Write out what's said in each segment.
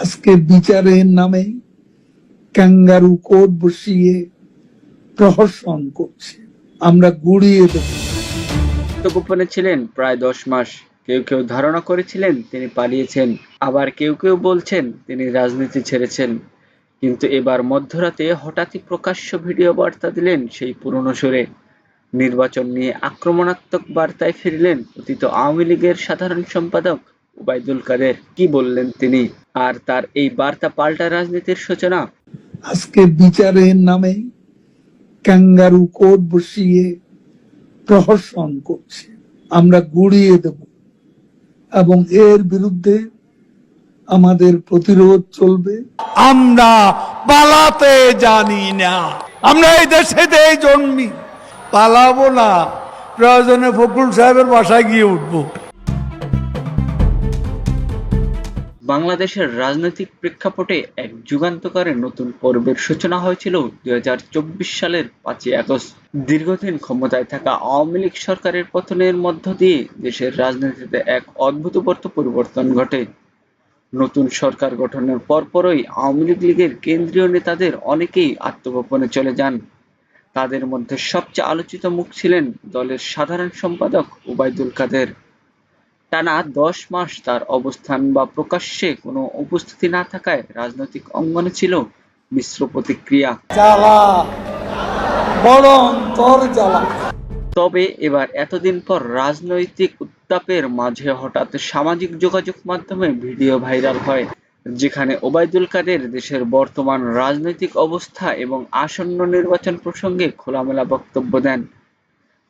আজকে বিচারের নামে ক্যাঙ্গারু কোট বসিয়ে প্রহসন করছে। আমরা গুড়িয়ে দেব। আত্মগোপনে ছিলেন প্রায় দশ মাস। কেউ কেউ ধারণা করেছিলেন তিনি পালিয়েছেন, আবার কেউ কেউ বলছেন তিনি রাজনীতি ছেড়েছেন। কিন্তু এবার মধ্যরাতে হঠাৎই প্রকাশ্য ভিডিও বার্তা দিলেন সেই পুরনো সুরে। নির্বাচন নিয়ে আক্রমণাত্মক বার্তায় ফিরলেন অতীত আওয়ামী লীগের সাধারণ সম্পাদক ওবায়দুল কাদের কি বললেন তিনি? আর তার এই বার্তা পাল্টা রাজনীতির সূচনা? আজকে বিচারের নামে ক্যাঙ্গারু কোট বসিয়ে প্রহসন করছে। আমরা গুড়িয়ে দেব। এবং এর বিরুদ্ধে আমাদের প্রতিরোধ চলবে। আমরা পালাতে জানি না। আমরা এই দেশেতে জন্মি পালাবো না। প্রয়োজনে ফখরুল সাহেবের বাসায় গিয়ে উঠবো। বাংলাদেশের রাজনৈতিক প্রেক্ষাপটে এক যুগান্তকারের নতুন পর্বের সূচনা হয়েছিল দুই হাজার চব্বিশ সালের পাঁচই আগস্ট। দীর্ঘদিন ক্ষমতায় থাকা আওয়ামী লীগ সরকারের পতনের মধ্য দিয়ে দেশের রাজনীতিতে এক অদ্ভুতবর্ত পরিবর্তন ঘটে। নতুন সরকার গঠনের পরপরই আওয়ামী লীগ লীগের কেন্দ্রীয় নেতাদের অনেকেই আত্মগোপনে চলে যান। তাদের মধ্যে সবচেয়ে আলোচিত মুখ ছিলেন দলের সাধারণ সম্পাদক ওবায়দুল কাদের। টানা দশ মাস তার অবস্থান বা প্রকাশ্যে কোনো উপস্থিতি না থাকায় রাজনৈতিক অঙ্গনে ছিল মিশ্র প্রতিক্রিয়া। তবে এবার এতদিন পর রাজনৈতিক উত্তাপের মাঝে হঠাৎ সামাজিক যোগাযোগ মাধ্যমে ভিডিও ভাইরাল হয় যেখানে ওবায়দুল কাদের দেশের বর্তমান রাজনৈতিক অবস্থা এবং আসন্ন নির্বাচন প্রসঙ্গে খোলামেলা বক্তব্য দেন।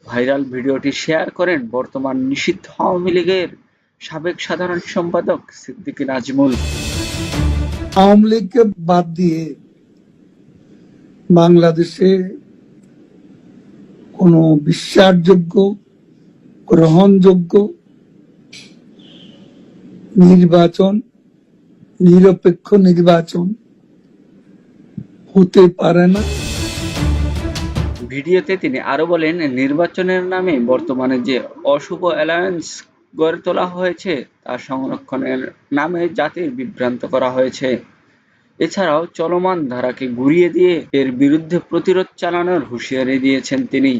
ভাইরাল ভিডিওটি শেয়ার করেন বর্তমান নিষিদ্ধ আওয়ামী লীগের সাবেক সাধারণ সম্পাদক সিদ্দিকী নাজমুল। আওয়ামী লীগকে বাদ দিয়ে বাংলাদেশে কোনো বিশ্বাসযোগ্য, গ্রহণযোগ্য, নির্বাচন, নিরপেক্ষ নির্বাচন হতে পারে না। ভিডিওতে তিনি আরও বলেন, নির্বাচনের নামে বর্তমানে যে অশুভ অ্যালায়েন্স গড়ে তোলা হয়েছে তা সংরক্ষণের নামে জাতির বিভ্রান্ত করা হয়েছে। এছাড়াও চলমান ধারাকে ঘুরিয়ে দিয়ে এর বিরুদ্ধে প্রতিরোধ চালানোর হুঁশিয়ারি দিয়েছেন তিনি।